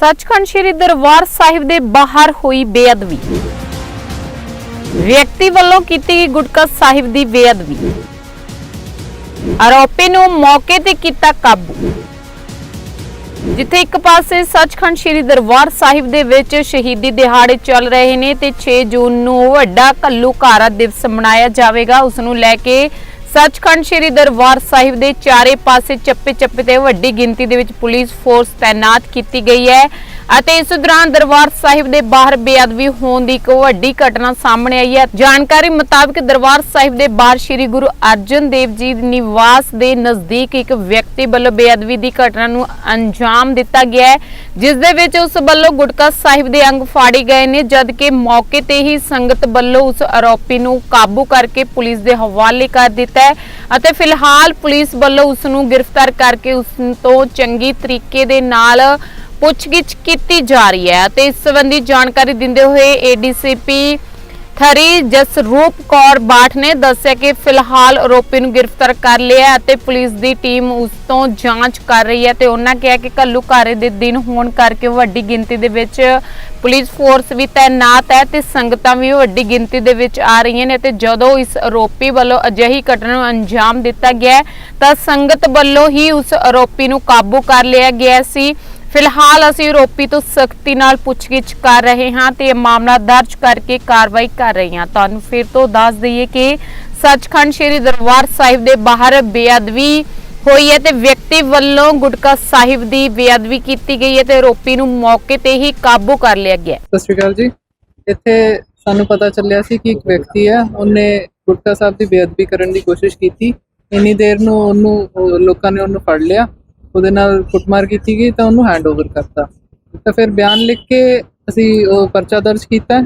ਸੱਚਖੰਡ ਸ੍ਰੀ ਦਰਬਾਰ ਸਾਹਿਬ ਦੇ ਬਾਹਰ ਹੋਈ ਬੇਅਦਬੀ। ਵਿਅਕਤੀ ਵੱਲੋਂ ਕੀਤੀ ਗਈ ਗੁਟਕਾ ਸਾਹਿਬ ਦੀ ਬੇਅਦਬੀ। ਆਰੋਪੀ ਨੂੰ ਮੌਕੇ ਤੇ ਕੀਤਾ ਕਾਬੂ। ਜਿੱਥੇ ਇੱਕ ਪਾਸੇ ਸੱਚਖੰਡ ਸ੍ਰੀ ਦਰਬਾਰ ਸਾਹਿਬ ਦੇ ਵਿੱਚ ਸ਼ਹੀਦੀ ਦਿਹਾੜੇ ਚੱਲ ਰਹੇ ਨੇ ਤੇ 6 ਜੂਨ ਨੂੰ ਵੱਡਾ ਘੱਲੂਘਾਰਾ ਦਿਵਸ ਮਨਾਇਆ ਜਾਵੇਗਾ ਉਸ ਨੂੰ ਲੈ ਕੇ ਸੱਚਖੰਡ ਸ੍ਰੀ ਦਰਬਾਰ ਸਾਹਿਬ ਦੇ ਚਾਰੇ ਪਾਸੇ ਚੱਪੇ ਚੱਪੇ ਤੇ ਵੱਡੀ ਗਿਣਤੀ ਦੇ ਵਿੱਚ ਪੁਲਿਸ ਫੋਰਸ ਤਾਇਨਾਤ ਕੀਤੀ ਗਈ ਹੈ ਅਤੇ ਇਸ ਦੌਰਾਨ ਦਰਬਾਰ ਸਾਹਿਬ ਦੇ ਬਾਹਰ ਬੇਅਦਬੀ ਹੋਣ ਦੀ ਇੱਕ ਵੱਡੀ ਘਟਨਾ ਸਾਹਮਣੇ ਆਈ ਹੈ। ਜਾਣਕਾਰੀ ਮੁਤਾਬਕ ਦਰਬਾਰ ਸਾਹਿਬ ਦੇ ਬਾਹਰ ਸ੍ਰੀ ਗੁਰੂ ਅਰਜਨ ਦੇਵ ਜੀ ਨਿਵਾਸ ਦੇ ਨਜ਼ਦੀਕ ਇੱਕ ਵਿਅਕਤੀ ਵੱਲੋਂ ਬੇਅਦਬੀ ਦੀ ਘਟਨਾ ਨੂੰ ਅੰਜਾਮ ਦਿੱਤਾ ਗਿਆ ਹੈ, ਜਿਸ ਦੇ ਵਿੱਚ ਉਸ ਵੱਲੋਂ ਗੁਟਕਾ ਸਾਹਿਬ ਦੇ ਅੰਗ ਫਾੜੇ ਗਏ ਨੇ ਜਦ ਕਿ ਮੌਕੇ ਤੇ ਹੀ ਸੰਗਤ ਵੱਲੋਂ ਉਸ ਆਰੋਪੀ ਨੂੰ ਕਾਬੂ ਕਰਕੇ ਪੁਲਿਸ ਦੇ ਹਵਾਲੇ ਕਰ ਦਿੱਤਾ ਹੈ ਅਤੇ ਫਿਲਹਾਲ ਪੁਲਿਸ ਵੱਲੋਂ ਉਸ ਨੂੰ ਗ੍ਰਿਫਤਾਰ ਕਰਕੇ ਉਸ ਤੋਂ ਚੰਗੀ ਤਰੀਕੇ ਦੇ ਨਾਲ ਪੁੱਛਗਿੱਛ ਕੀਤੀ ਜਾ ਰਹੀ ਹੈ ਅਤੇ ਇਸ ਸੰਬੰਧੀ ਜਾਣਕਾਰੀ ਦਿੰਦੇ ਹੋਏ ਏਡੀਸੀਪੀ ਥਰੀ ਜਸਰੂਪ ਕੌਰ ਬਾਠ ਨੇ ਦੱਸਿਆ ਕਿ ਫਿਲਹਾਲ ਆਰੋਪੀ ਨੂੰ ਗ੍ਰਿਫਤਾਰ ਕਰ ਲਿਆ ਅਤੇ ਪੁਲਿਸ ਦੀ ਟੀਮ ਉਸ ਤੋਂ ਜਾਂਚ ਕਰ ਰਹੀ ਹੈ ਤੇ ਉਹਨਾਂ ਕਿਹਾ ਕਿ ਕੱਲੂ ਘਾਰੇ ਦੇ ਦਿਨ ਹੋਣ ਕਰਕੇ ਵੱਡੀ ਗਿਣਤੀ ਦੇ ਵਿੱਚ ਪੁਲਿਸ ਫੋਰਸ ਵੀ ਤਾਇਨਾਤ ਹੈ ਤੇ ਸੰਗਤਾਂ ਵੀ ਵੱਡੀ ਗਿਣਤੀ ਦੇ ਵਿੱਚ ਆ ਰਹੀਆਂ ਨੇ ਤੇ ਜਦੋਂ ਇਸ ਆਰੋਪੀ ਵੱਲੋਂ ਅਜਿਹੀ ਘਟਨਾ ਨੂੰ ਅੰਜਾਮ ਦਿੱਤਾ ਗਿਆ ਤਾਂ ਸੰਗਤ ਵੱਲੋਂ ਹੀ ਉਸ ਆਰੋਪੀ ਨੂੰ ਕਾਬੂ ਕਰ ਲਿਆ ਗਿਆ ਸੀ। ਫਿਲਹਾਲ ਅਸੀਂ ਆਰੋਪੀ ਤੋਂ ਸਖਤੀ ਨਾਲ ਪੁੱਛਗਿੱਛ ਕਰ ਰਹੇ ਹਾਂ ਤੇ ਇਹ ਮਾਮਲਾ ਦਰਜ ਕਰਕੇ ਕਾਰਵਾਈ ਕਰ ਰਹੇ ਹਾਂ। ਤੁਹਾਨੂੰ ਫਿਰ ਤੋਂ ਦੱਸ ਦਈਏ ਕਿ ਸੱਚਖੰਡ ਸ੍ਰੀ ਦਰਬਾਰ ਸਾਹਿਬ ਦੇ ਬਾਹਰ ਬੇਅਦਬੀ ਹੋਈ ਹੈ ਤੇ ਵਿਅਕਤੀ ਵੱਲੋਂ ਗੁਟਕਾ ਸਾਹਿਬ ਦੀ ਬੇਅਦਬੀ ਕੀਤੀ ਗਈ ਹੈ ਤੇ ਆਰੋਪੀ ਨੂੰ ਮੌਕੇ ਤੇ ਹੀ ਕਾਬੂ ਕਰ ਲਿਆ ਗਿਆ ਹੈ। ਸਤਿ ਸ਼੍ਰੀ ਅਕਾਲ ਜੀ। ਇੱਥੇ ਸਾਨੂੰ ਪਤਾ ਚੱਲਿਆ ਸੀ ਕਿ ਇੱਕ ਵਿਅਕਤੀ ਹੈ, ਉਹਨੇ ਗੁਟਕਾ ਸਾਹਿਬ ਦੀ ਬੇਅਦਬੀ ਕਰਨ ਦੀ ਕੋਸ਼ਿਸ਼ ਕੀਤੀ। ਇੰਨੀ ਦੇਰ ਨੂੰ ਉਹਨੂੰ ਉਹ ਲੋਕਾਂ ਨੇ ਉਹਨੂੰ ਫੜ ਲਿਆ। ਉਹਦੇ ਨਾਲ ਕੁੱਟਮਾਰ ਕੀਤੀ ਗਈ ਤਾਂ ਉਹਨੂੰ ਹੈਂਡਓਵਰ ਕਰਤਾ। ਤਾਂ ਫਿਰ ਬਿਆਨ ਲਿਖ ਕੇ ਅਸੀਂ ਉਹ ਪਰਚਾ ਦਰਜ ਕੀਤਾ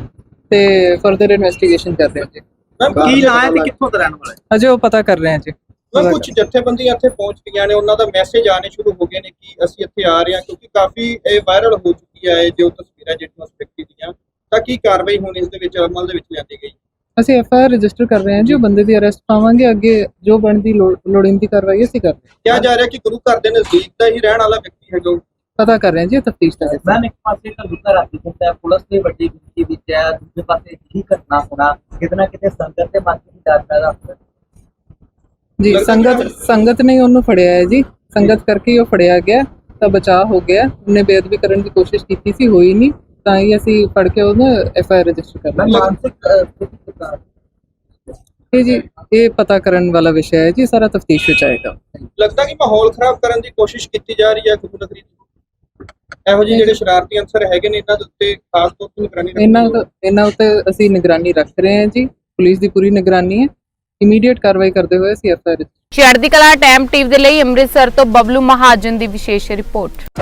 ਤੇ ਫਰਦਰ ਇਨਵੈਸਟੀਗੇਸ਼ਨ ਕਰ ਰਹੇ ਹਾਂ ਜੀ। ਮੈਮ ਕੀ ਨਾਂ ਹੈ ਤੇ ਕਿੱਥੋਂ ਦਾ ਰਹਿਣ ਵਾਲਾ ਹੈ? ਅਜੇ ਉਹ ਪਤਾ ਕਰ ਰਹੇ ਹਾਂ ਜੀ। ਮੈਂ ਕੁਝ ਜਥੇਬੰਦੀਆਂ ਇੱਥੇ ਪਹੁੰਚ ਗਈਆਂ ਨੇ ਉਹਨਾਂ ਦਾ ਮੈਸੇਜ ਆਣੇ ਸ਼ੁਰੂ ਹੋ ਗਏ ਨੇ ਕਿ ਅਸੀਂ ਇੱਥੇ ਆ ਰਹੇ ਹਾਂ ਕਿਉਂਕਿ ਕਾਫੀ ਇਹ ਵਾਇਰਲ ਹੋ ਚੁੱਕੀ ਹੈ ਜੋ ਤਸਵੀਰਾਂ ਜਿਹੜੀਆਂ ਉਸ ਵਿਅਕਤੀ ਦੀਆਂ ਤਾਂ ਕੀ ਕਾਰਵਾਈ ਹੁਣ ਇਸ ਦੇ ਵਿੱਚ ਅਮਲ ਦੇ ਵਿੱਚ ਲਿਆਂਦੀ ਗਈ? ਅਸੀਂ ਐਫ ਆਈ ਆਰ ਰਜਿਸਟਰ ਕਰ ਰਹੇ ਹਾਂ ਜੀ ਉਹ ਬੰਦੇ ਦੀ ਅਰੈਸਟ ਪਾਵਾਂਗੇ ਅੱਗੇ ਜੋ ਬਣਦੀ ਲੋੜ- ਲੋੜੀਂਦੀ ਕਾਰਵਾਈ ਅਸੀਂ ਕਰ ਰਹੇ ਹਾਂ। ਕਿਹਾ ਜਾ ਰਿਹਾ ਕਿ ਗੁਰੂ ਘਰ ਦੇ ਨਜ਼ਦੀਕ ਦਾ ਹੀ ਰਹਿਣ ਵਾਲਾ ਵਿਅਕਤੀ ਹੈ ਜੋ ਪਤਾ ਕਰ ਰਹੇ ਹਾਂ ਜੀ ਤਫਤੀਸ਼ ਦਾ ਹਿੱਸਾ ਮੈਮ ਇੱਕ ਪਾਸੇ ਤਾਂ ਲੁੱਟਾ ਰਾਤੀ ਹੁੰਦਾ ਹੈ ਪੁਲਿਸ ਦੀ ਵੱਡੀ ਗਿਣਤੀ ਵਿੱਚ ਹੈ ਦੂਜੇ ਪਾਸੇ ਹੀ ਘਟਨਾ ਹੋਣਾ ਕਿਤੇ ਨਾ ਕਿਤੇ ਸੰਗਤ ਦੇ ਮਨ ਵਿੱਚ ਡਰ ਪੈਦਾ ਹੁੰਦਾ ਹੈ। ਜੀ ਸੰਗਤ ਸੰਗਤ ਨੇ ਹੀ ਉਹਨੂੰ ਫੜਿਆ ਹੈ ਜੀ। ਸੰਗਤ ਕਰਕੇ ਹੀ ਉਹ ਫੜਿਆ ਗਿਆ ਤਾਂ ਬਚਾਅ ਹੋ ਗਿਆ। ਉਹਨੇ ਬੇਅਦਬੀ ਕਰਨ ਦੀ ਕੋਸ਼ਿਸ਼ ਕੀਤੀ ਸੀ ਹੋਈ ਨਹੀਂ। ਤਾਂ ਹੀ ਅਸੀਂ ਫੜ ਕੇ ਉਹਨੂੰ ਐਫ ਆਈ ਆਰ ਰਜਿਸਟਰ ਕਰ ਮੈਂ ਲਿਆ ਮਾਨਸਿਕ? ਇਹ ਜੀ ਇਹ ਪਤਾ ਕਰਨ ਵਾਲਾ ਵਿਸ਼ਾ ਹੈ ਜੀ ਸਾਰਾ ਤਫਤੀਸ਼ ਵਿੱਚ ਆਏਗਾ ਲੱਗਦਾ ਕਿ ਮਾਹੌਲ ਖਰਾਬ ਕਰਨ ਦੀ ਕੋਸ਼ਿਸ਼ ਕੀਤੀ ਜਾ ਰਹੀ ਹੈ ਨਗਰੀ ਦੀ ਇਹੋ ਜਿਹੇ ਜਿਹੜੇ ਸ਼ਰਾਰਤੀ ਅੰਸਰ ਹੈਗੇ ਨੇ ਇਹਨਾਂ ਦੇ ਉੱਤੇ ਖਾਸ ਤੌਰ ਤੇ ਨਿਗਰਾਨੀ ਰੱਖਣੀ ਇਹਨਾਂ। ਇਹਨਾਂ ਉੱਤੇ ਅਸੀਂ ਨਿਗਰਾਨੀ ਰੱਖ ਰਹੇ ਹਾਂ ਜੀ ਪੁਲਿਸ ਦੀ ਪੂਰੀ ਨਿਗਰਾਨੀ ਹੈ ਇਮੀਡੀਏਟ ਕਾਰਵਾਈ ਕਰਦੇ ਹੋਏ ਅਸੀਂ ਐਫ ਆਈ ਆਰ ਚੜ੍ਹਦੀ ਕਲਾ ਟਾਈਮ ਟੀਵੀ ਦੇ ਲਈ ਅੰਮ੍ਰਿਤਸਰ ਤੋਂ ਬਬਲੂ ਮਹਾਜਨ ਦੀ ਵਿਸ਼ੇਸ਼ ਰਿਪੋਰਟ